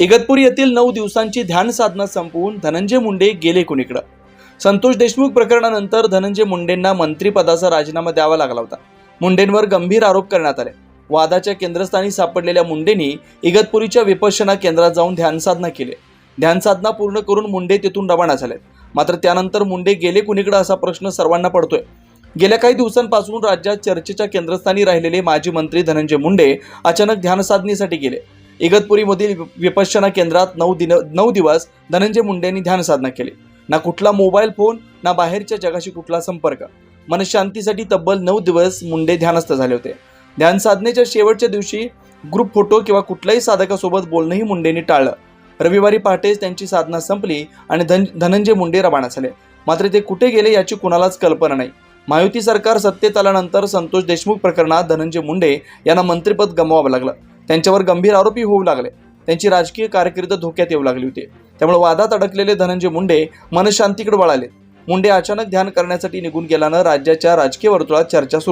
इगतपुरी येथील नऊ दिवसांची ध्यान साधना संपवून धनंजय मुंडे गेले कुणीकडं? संतोष देशमुख प्रकरणानंतर धनंजय मुंडेंना मंत्रिपदाचा राजीनामा द्यावा लागला होता. मुंडेंवर गंभीर आरोप करण्यात आले. वादाच्या केंद्रस्थानी सापडलेल्या मुंडेंनी इगतपुरीच्या विपश्यना केंद्रात जाऊन ध्यानसाधना केली. ध्यानसाधना पूर्ण करून मुंडे तिथून रवाना झाले. मात्र त्यानंतर मुंडे गेले कुणीकडे असा प्रश्न सर्वांना पडतोय. गेल्या काही दिवसांपासून राज्यात चर्चेच्या केंद्रस्थानी राहिलेले माजी मंत्री धनंजय मुंडे अचानक ध्यानसाधनेसाठी गेले. इगतपुरीमधील वि- केंद्रात नऊ दिन नऊ दिवस धनंजय मुंडेंनी ध्यानसाधना केली. ना कुठला मोबाईल फोन ना बाहेरच्या जगाशी कुठला संपर्क. मनशांतीसाठी तब्बल नऊ दिवस मुंडे ध्यानस्थ झाले होते. ध्यानसाधनेच्या शेवटच्या दिवशी ग्रुप फोटो किंवा कुठल्याही साधकासोबत बोलणंही मुंडेंनी टाळलं. रविवारी पहाटेच त्यांची साधना संपली आणि धन धनंजय मुंडे रवाना झाले. मात्र ते कुठे गेले याची कुणालाच कल्पना नाही. महायुती सरकार सत्तेत आल्यानंतर संतोष देशमुख प्रकरणात धनंजय मुंडे यांना मंत्रिपद गमवावं लागलं. त्यांच्यावर गंभीर आरोपी होऊ लागले. त्यांची राजकीय कारकीर्द धोक्यात येऊ लागली होती. त्यामुळे वादात अडकलेले धनंजय मुंडे मनशांतीकडे वळाले. मुंडे अचानक ध्यान करण्यासाठी निघून गेल्यानं राज्याच्या राजकीय वर्तुळात चर्चा सुरू